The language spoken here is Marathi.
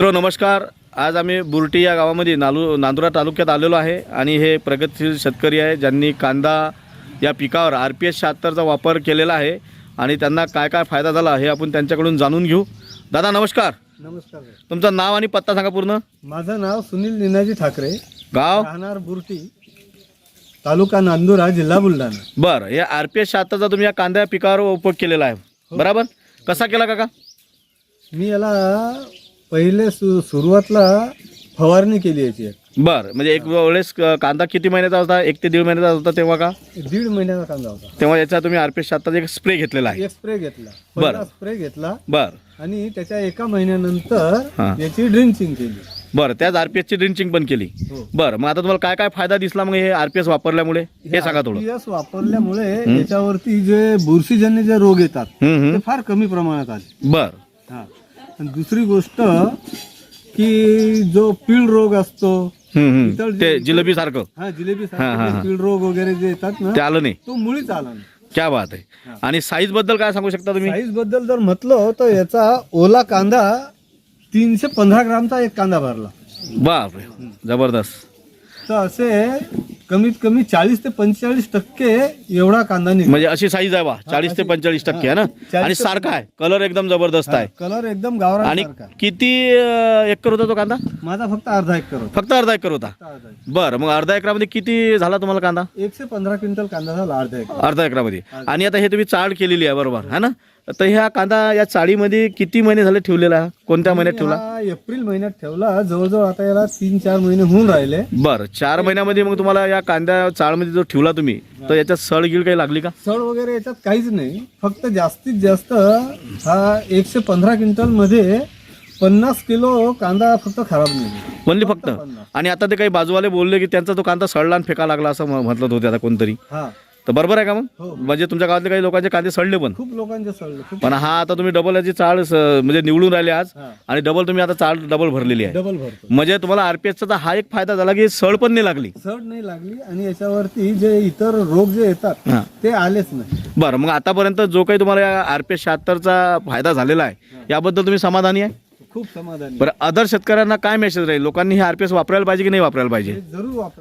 मित्र नमस्कार. आज आम्ही बुरटी या गावामध्ये नालू नांदुरा तालुक्यात आलेलो आहे आणि हे प्रगतशील शेतकरी आहे ज्यांनी कांदा या पिकावर आर पी एस शहात्तरचा वापर केलेला आहे आणि त्यांना काय काय फायदा झाला हे आपण त्यांच्याकडून जाणून घेऊ. दादा नमस्कार. नमस्कार तुमचं नाव आणि पत्ता सांगा पूर्ण. माझं नाव सुनील निनाजी ठाकरे. गाव? राहणार बुरटी तालुका नांदुरा जिल्हा बुलढाणा. बरं या आर पी एस शहात्तरचा तुम्ही या कांदा पिकावर उपयोग केलेला आहे. बरोबर? कसा केला काका? मी याला पहिले सु सुरुवातला फवारणी केली याची एक. बरं म्हणजे एक वेळेस क- कांदा किती महिन्याचा होता? एक ते दीड महिन्याचा होता तेव्हा का? दीड महिन्याचा कांदा होता. तेव्हा याचा तुम्ही आर पी एस शहात्तरचा एक स्प्रे घेतलेला आहे. एक स्प्रे घेतला. बरं. स्प्रे घेतला. बरं. आणि त्याच्या एका महिन्यानंतर. याची ड्रिंचिंग केली. बरं त्याच आर पी एसची ड्रिंचिंग पण केली. हो. बरं मग आता तुम्हाला काय काय फायदा दिसला मग हे आर पी एस वापरल्यामुळे? हे सांगा थोडं. RPS वापरल्यामुळे याच्यावरती जे बुरशीजन्य जे रोग येतात हम्म, हम्म. ते फार कमी प्रमाणात आले. बरं. हा. दुसरी गोष्ट की जो पीळ रोग असतो हम्म, हम्म. इतर जे- ते जिलेबी सारखं हा जिलेबी हा. पीळ रोग वगैरे जे येतात ना ते आलं नाही. तो मुळीच आला नाही. क्या बात आहे. आणि साईजबद्दल काय सांगू शकता तुम्ही? साईजबद्दल जर म्हटलं तर याचा ओला कांदा तीनशे पंधरा ग्रामचा एक कांदा भरला. बापरे जबरदस्त. तर असे कमीत कमी चाळीस ते पंचेचाळीस टक्के एवढा कांदा निघाला म्हणजे अशी साईज आहे बा. चाळीस ते पंचेचाळीस टक्के आहे ना? आणि सारखा आहे. कलर एकदम जबरदस्त आहे. कलर एकदम गावरान आणि किती एकर होता तो कांदा? माझा फक्त अर्धा एकर होता. फक्त अर्धा एकर होता. बरं मग अर्धा एकरामध्ये किती झाला तुम्हाला कांदा? एकशे पंधरा क्विंटल कांदा झाला अर्धा एकर. अर्धा एकरामध्ये. आणि आता हे तुम्ही चाळ केलेली आहे बरोबर. है ना? तर ह्या कांदा या चाळीमध्ये किती महिने झाले ठेवलेला? कोणत्या महिन्यात ठेवला? हा एप्रिल महिन्यात ठेवला. जवळजवळ आता याला तीन चार महिने होऊन राहिले. बरं चार महिन्यामध्ये मग तुम्हाला या कांद्या चाळमध्ये जो ठेवला तुम्ही तर याच्यात सड गिळ काही लागली का? सड वगैरे याच्यात काहीच नाही. फक्त जास्तीत जास्त हा एकशे पंधरा क्विंटलमध्ये पन्नास किलो कांदा फक्त खराब नाही. म्हणली फक्त पन्नास. आणि आता ते काही बाजूवाले बोलले की त्यांचा तो कांदा सडला आणि फेका लागला असं म्हटलं होते आता कोणतरी. हा. तर बरोबर आहे का मग? हो. म्हणजे तुमच्या गावातले काही लोकांचे कांदे सडले पण. खूप लोकांचे सडले खूप पण हा आता तुम्ही डबल याची चाळ स- म्हणजे निवडून राहिले आज. आणि डबल तुम्ही आता चाळ डबल भरलेली आहे. डबल भरतो. म्हणजे तुम्हाला आरपीएसचा तर हा एक फायदा झाला की सड पण नाही लागली. सड नाही लागली आणि याच्यावरती जे इतर रोग जे येतात हा. ते आलेच नाही. बरं मग आतापर्यंत जो काही तुम्हाला या आर पी एस शहात्तरचा फायदा झालेला आहे याबद्दल तुम्ही समाधानी आहे? खूप समाधानी बरं अदर शेतकऱ्यांना काय मेसेज राहील? लोकांनी हे आर पी एस वापरायला पाहिजे की नाही वापरायला पाहिजे? हे जरूर वापरा